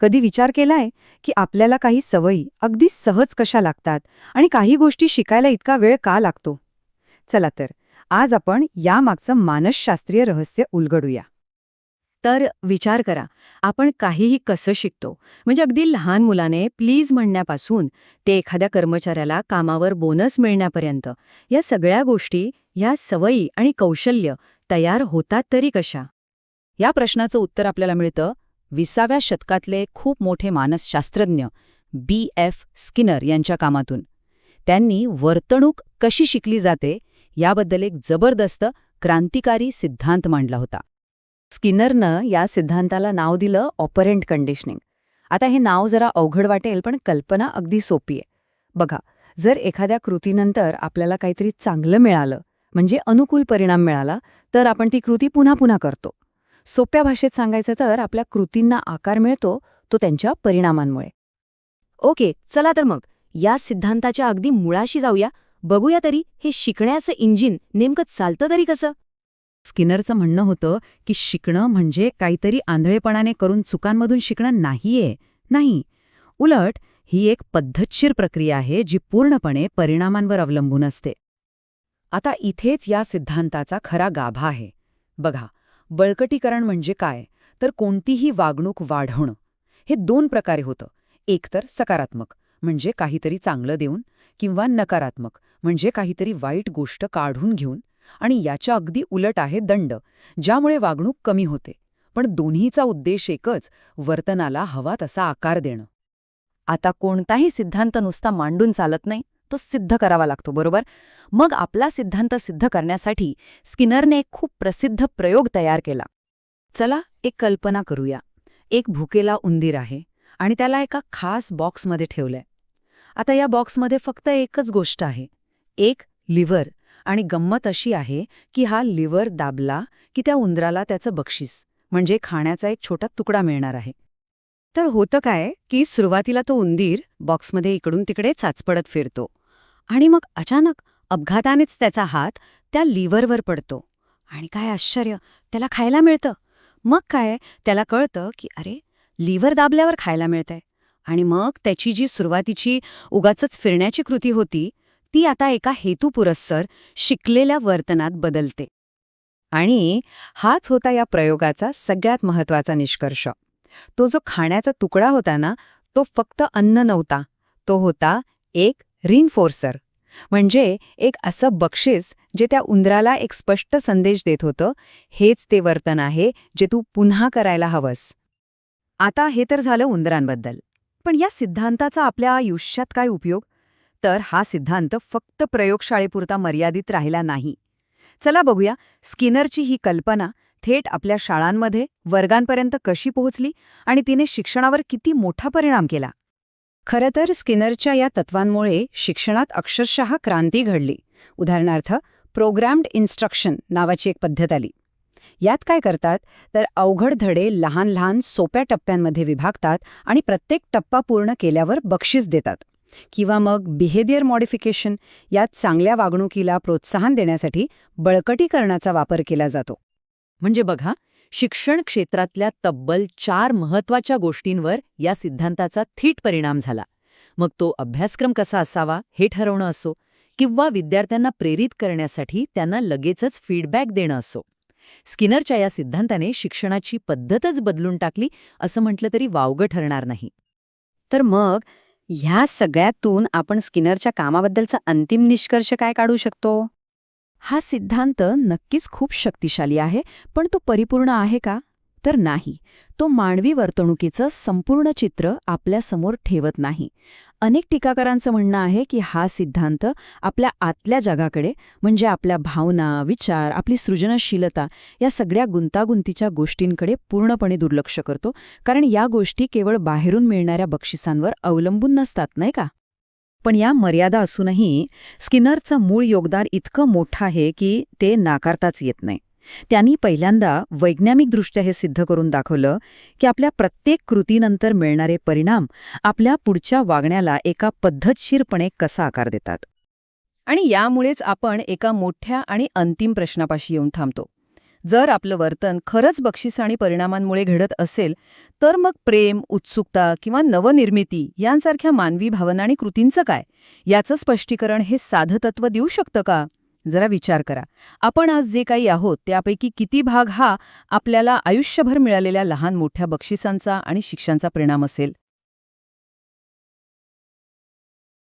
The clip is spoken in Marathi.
कधी विचार केलाय की आपल्याला काही सवयी अगदी सहज कशा लागतात आणि काही गोष्टी शिकायला इतका वेळ का लागतो? चला तर आज आपण यामागचं मानसशास्त्रीय रहस्य उलगडूया. तर विचार करा आपण काहीही कसं शिकतो? म्हणजे अगदी लहान मुलाने प्लीज म्हणण्यापासून ते एखाद्या कर्मचाऱ्याला कामावर बोनस मिळण्यापर्यंत या सगळ्या गोष्टी या सवयी आणि कौशल्य तयार होतात तरी कशा? या प्रश्नाचं उत्तर आपल्याला मिळतं विसाव्या शतकातले खूप मोठे मानसशास्त्रज्ञ बी. एफ. स्किनर यांच्या कामातून. त्यांनी वर्तणूक कशी शिकली जाते याबद्दल एक जबरदस्त क्रांतिकारी सिद्धांत मांडला होता. स्किनरनं या सिद्धांताला नाव दिलं ऑपरेंट कंडिशनिंग. आता हे नाव जरा अवघड वाटेल पण कल्पना अगदी सोपी आहे. बघा जर एखाद्या कृतीनंतर आपल्याला काहीतरी चांगलं मिळालं म्हणजे अनुकूल परिणाम मिळाला तर आपण ती कृती पुन्हा पुन्हा करतो. सोप्या भाषेत सांगायचं तर आपल्या कृतींना आकार मिळतो तो त्यांच्या परिणामांमुळे. ओके चला तर मग या सिद्धांताच्या अगदी मुळाशी जाऊया. बघूया तरी हे शिकण्याचं इंजिन नेमकं चालतं तरी कसं? स्किनरचं म्हणणं होतं की शिकणं म्हणजे काहीतरी आंधळेपणाने करून चुकांमधून शिकणं नाहीये. नाही. उलट ही एक पद्धतशीर प्रक्रिया आहे जी पूर्णपणे परिणामांवर अवलंबून असते. आता इथेच या सिद्धांताचा खरा गाभा आहे. बघा बळकटीकरण म्हणजे काय? तर कोणतीही वागणूक वाढवणं. हे दोन प्रकारे होतं. एकतर सकारात्मक म्हणजे काहीतरी चांगलं देऊन किंवा नकारात्मक म्हणजे काहीतरी वाईट गोष्ट काढून घेऊन आणि याच्या अगदी उलट आहे दंड ज्यामुळे वागणूक कमी होते. पण दोन्हीचा उद्देश एकच वर्तनाला हवा तसा आकार देणं. आता कोणताही सिद्धांत नुसता मांडून चालत नाही. तो सिद्ध करावा लागतो बरोबर? मग आपला सिद्धांत सिद्ध करण्यासाठी स्किनरने एक खूप प्रसिद्ध प्रयोग तयार केला. चला एक कल्पना करूया. एक भुकेला उंदीर आहे आणि त्याला एका खास बॉक्समध्ये ठेवलंय. आता या बॉक्समध्ये फक्त एकच गोष्ट आहे. एक लिव्हर. आणि गंमत अशी आहे की हा लिव्हर दाबला की त्या उंदराला त्याचं बक्षीस म्हणजे खाण्याचा एक छोटा तुकडा मिळणार आहे. तर होतं काय की सुरुवातीला तो उंदीर बॉक्समध्ये इकडून तिकडे चाचपडत फिरतो आणि मग अचानक अपघातानेच त्याचा हात त्या लिव्हरवर पडतो. आणि काय आश्चर्य त्याला खायला मिळतं. मग काय त्याला कळतं की अरे लिव्हर दाबल्यावर खायला मिळतंय. आणि मग त्याची जी सुरुवातीची उगाचच फिरण्याची कृती होती ती आता एका हेतुपुरस्सर शिकलेल्या वर्तनात बदलते. आणि हाच होता या प्रयोगाचा सगळ्यात महत्त्वाचा निष्कर्ष. तो जो खाण्याचा तुकडा होता ना तो फक्त अन्न नव्हता. तो होता एक रिनफोर्सर म्हणजे एक असं बक्षीस जे त्या उंदराला एक स्पष्ट संदेश देत होतं हेच ते वर्तन आहे जे तू पुन्हा करायला हवंस. आता हे तर झालं उंदरांबद्दल. पण या सिद्धांताचा आपल्या आयुष्यात काय उपयोग? तर हा सिद्धांत फक्त प्रयोगशाळेपुरता मर्यादित राहिला नाही. चला बघूया स्किनरची ही कल्पना थेट आपल्या शाळांमध्ये वर्गांपर्यंत कशी पोहोचली आणि तिने शिक्षणावर किती मोठा परिणाम केला? खरं तर स्किनरच्या या तत्वांमुळे शिक्षणात अक्षरशः क्रांती घडली. उदाहरणार्थ प्रोग्रॅम्ड इन्स्ट्रक्शन नावाची एक पद्धत आली. यात काय करतात? तर अवघड धडे लहान लहान सोप्या टप्प्यांमध्ये विभागतात आणि प्रत्येक टप्पा पूर्ण केल्यावर बक्षीस देतात. किंवा मग बिहेवियर मॉडिफिकेशन यात चांगल्या वागणुकीला प्रोत्साहन देण्यासाठी बळकटीकरणाचा वापर केला जातो. म्हणजे बघा शिक्षण क्षेत्रातल्या तब्बल चार महत्त्वाच्या गोष्टींवर या सिद्धांताचा थीट परिणाम झाला. मग तो अभ्यासक्रम कसा असावा हे ठरवणं असो किंवा विद्यार्थ्यांना प्रेरित करण्यासाठी त्यांना लगेचच फीडबॅक देणं असो. स्किनरच्या या सिद्धांताने शिक्षणाची पद्धतच बदलून टाकली असं म्हटलं तरी वावगं ठरणार नाही. तर मग ह्या सगळ्यातून आपण स्किनरच्या कामाबद्दलचा अंतिम निष्कर्ष काय काढू शकतो? हा सिद्धांत नक्कीच खूप शक्तिशाली आहे पण तो परिपूर्ण आहे का? तर नाही. तो मानवी वर्तणुकीचं संपूर्ण चित्र आपल्यासमोर ठेवत नाही. अनेक टीकाकारांचं म्हणणं आहे की हा सिद्धांत आपल्या आतल्या जगाकडे म्हणजे आपल्या भावना विचार आपली सृजनशीलता या सगळ्या गुंतागुंतीच्या गोष्टींकडे पूर्णपणे दुर्लक्ष करतो कारण या गोष्टी केवळ बाहेरून मिळणाऱ्या बक्षिसांवर अवलंबून नसतात नाही का? पण या मर्यादा असूनही स्किनरचं मूळ योगदान इतकं मोठं आहे की ते नाकारताच येत नाही. त्यांनी पहिल्यांदा वैज्ञानिकदृष्ट्या हे सिद्ध करून दाखवलं की आपल्या प्रत्येक कृतीनंतर मिळणारे परिणाम आपल्या पुढच्या वागण्याला एका पद्धतशीरपणे कसा आकार देतात. आणि यामुळेच आपण एका मोठ्या आणि अंतिम प्रश्नापाशी येऊन थांबतो. जर आपलं वर्तन खरंच बक्षीस आणि परिणामांमुळे घडत असेल तर मग प्रेम उत्सुकता किंवा नवनिर्मिती यांसारख्या मानवी भावना आणि कृतींचं काय? याचं स्पष्टीकरण हे साधतत्व देऊ शकतं का? जरा विचार करा. आपण आज जे काही आहोत त्यापैकी किती भाग हा आपल्याला आयुष्यभर मिळालेल्या लहान मोठ्या बक्षिसांचा आणि शिक्षांचा परिणाम असेल?